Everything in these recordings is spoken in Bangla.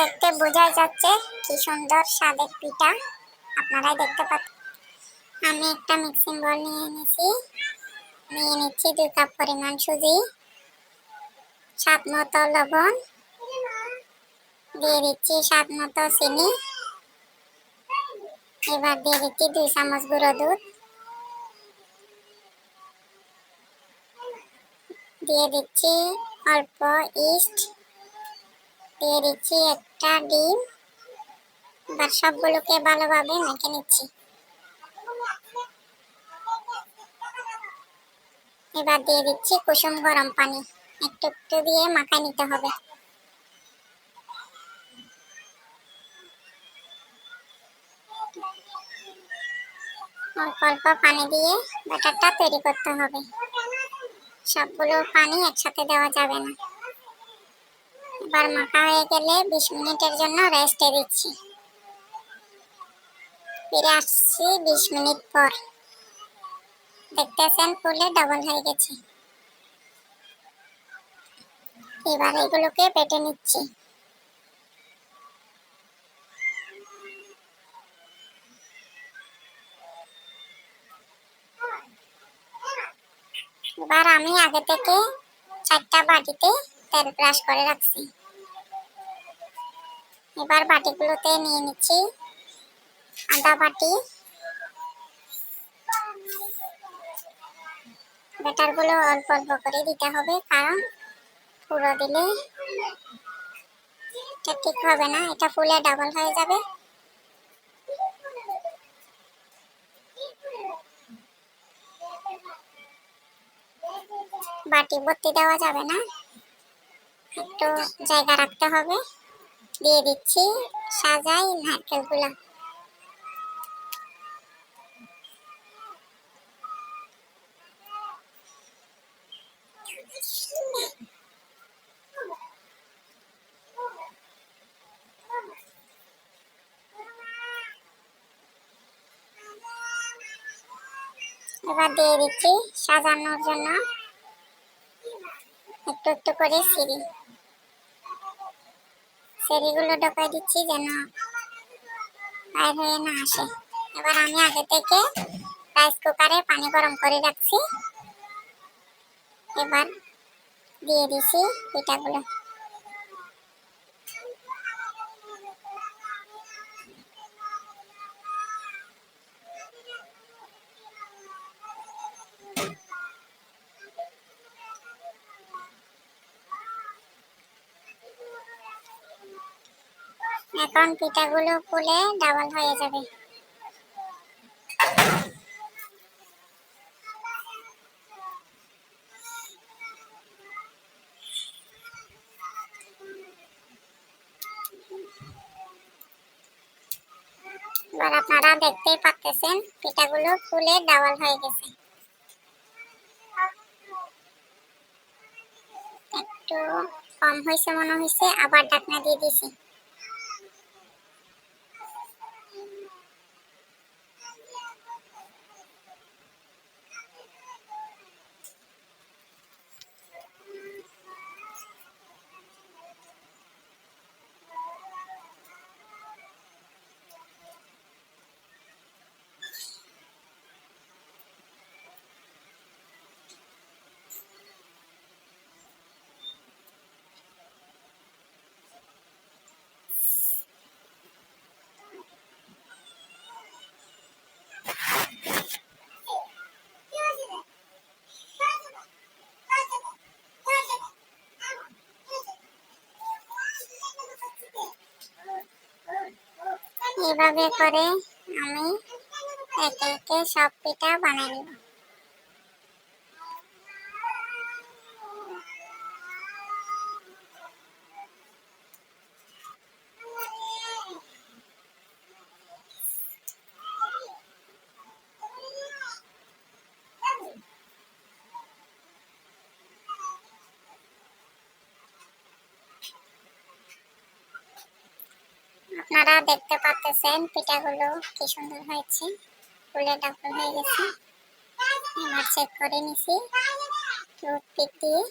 দেখতে বোঝা যাচ্ছে কি সুন্দর স্বাদের পিঠা। আপনারাই দেখতে পাচ্ছেন। আমি একটা মিক্সিং বল নিয়ে এনেছি। নিয়ে নিচ্ছি দুই কাপ পরিমাণ সুজি, স্বাদ মতো লবণ, দিয়ে দিচ্ছি স্বাদ মতো চিনি। এবার দিয়ে দিচ্ছি দুই চামচ গুঁড়ো দুধ। দিয়ে দিচ্ছি অল্প ইস্ট। দিয়ে দিচ্ছি একটা ডিম। এবার সবগুলোকে ভালোভাবে মেখে নিচ্ছি। এবার দিয়ে দিচ্ছি কুসুম গরম পানি। একটু একটু দিয়ে মাখায় নিতে হবে। অল্প অল্প পানি দিয়ে ব্যাটারটা তৈরি করতে হবে। সবগুলো পানি একসাথে দেওয়া যাবে না। এবার মাখা হয়ে গেলে বিশ মিনিটের জন্য রেস্টে দিচ্ছি। ফিরে আসছি বিশ মিনিট পর। দেখতেছেন ফুলে ডাবল হয়ে গেছে। এবার এগুলোকে পেটে নিচ্ছি। এবার আমি আগে থেকে চারটা বাটিতে তেল ব্রাশ করে রাখছি। এবার বাটিগুলোতে নিয়ে নিচ্ছি আদা বাটি। ব্যাটারগুলো অল্প অল্প করে দিতে হবে, কারণ পুরো দিলে এটা ঠিক হবে না, এটা ফুলে ডাবল হয়ে যাবে। বাটি ভর্তি দেওয়া যাবে না, একটু জায়গা রাখতে হবে। দিয়ে দিচ্ছি সাজাই নারকেলগুলো। এবার দিয়ে দিচ্ছি সাজানোর জন্য। একটু একটু করে সিঁড়ি। সিঁড়িগুলো ঢোকাই দিচ্ছি যেন বাইর হয়ে না আসে। এবার আমি আগে থেকে রাইস কুকারে পানি গরম করে রাখছি। এবার দিয়ে দিছি পিঠাগুলো। এখন পিঠাগুলো ফুলে ডাবল হয়ে যাবে। আপনারা দেখতেই পাচ্ছেন পিঠাগুলো ফুলে ডাবল হয়ে গেছে। একটু কম হয়েছে মনে হয়েছে, আবার ঢাকনা দিয়ে দিছি। এভাবে করে আমি একে একে সব পিঠা বানিয়ে নিব। আপনারা দেখতে পাচ্ছেন পিঠাগুলো কি সুন্দর হয়েছে। ফুলে ডাবল হয়ে গেছে। এবার চেক করে নিছি দিয়ে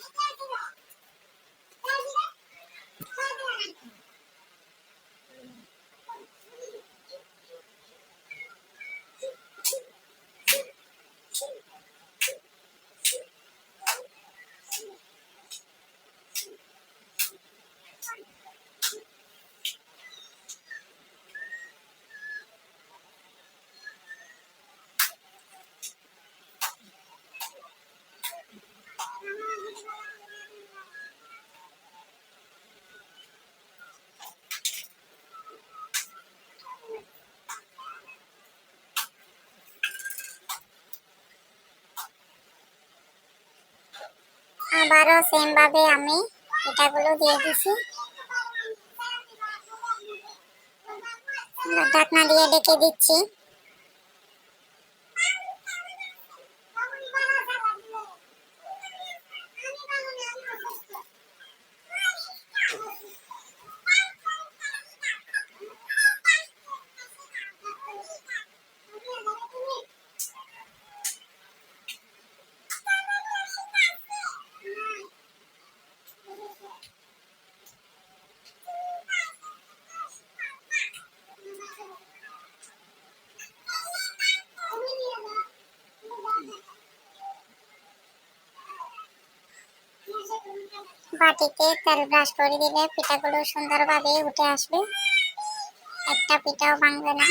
আবারও সেমভাবে আমি এটাগুলো দিয়ে দিছি। ঢাকনা দিয়ে ডেকে দিচ্ছি। বাটিতে তেল ব্রাশ করে দিলে পিঠাগুলো সুন্দরভাবে উঠে আসবে। একটা পিঠাও ভাঙবে না।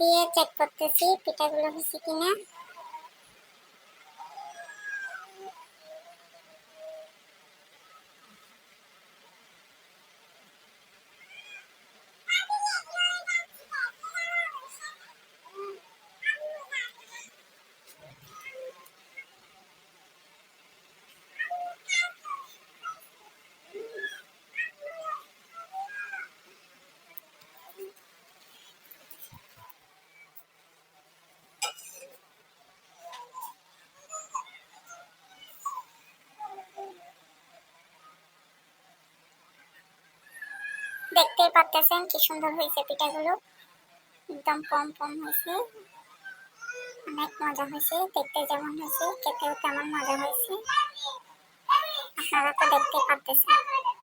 দিয়ে চেক করতেছি পিঠাগুলো হয়েছে কিনা। দেখতেই পাচ্ছেন কি সুন্দর হয়েছে পিঠাগুলো। একদম কম কম হয়েছে। অনেক মজা হয়েছে, দেখতে যেমন হয়েছে, খেতেও তেমন মজা হয়েছে। আপনারা তো দেখতে পাচ্ছেন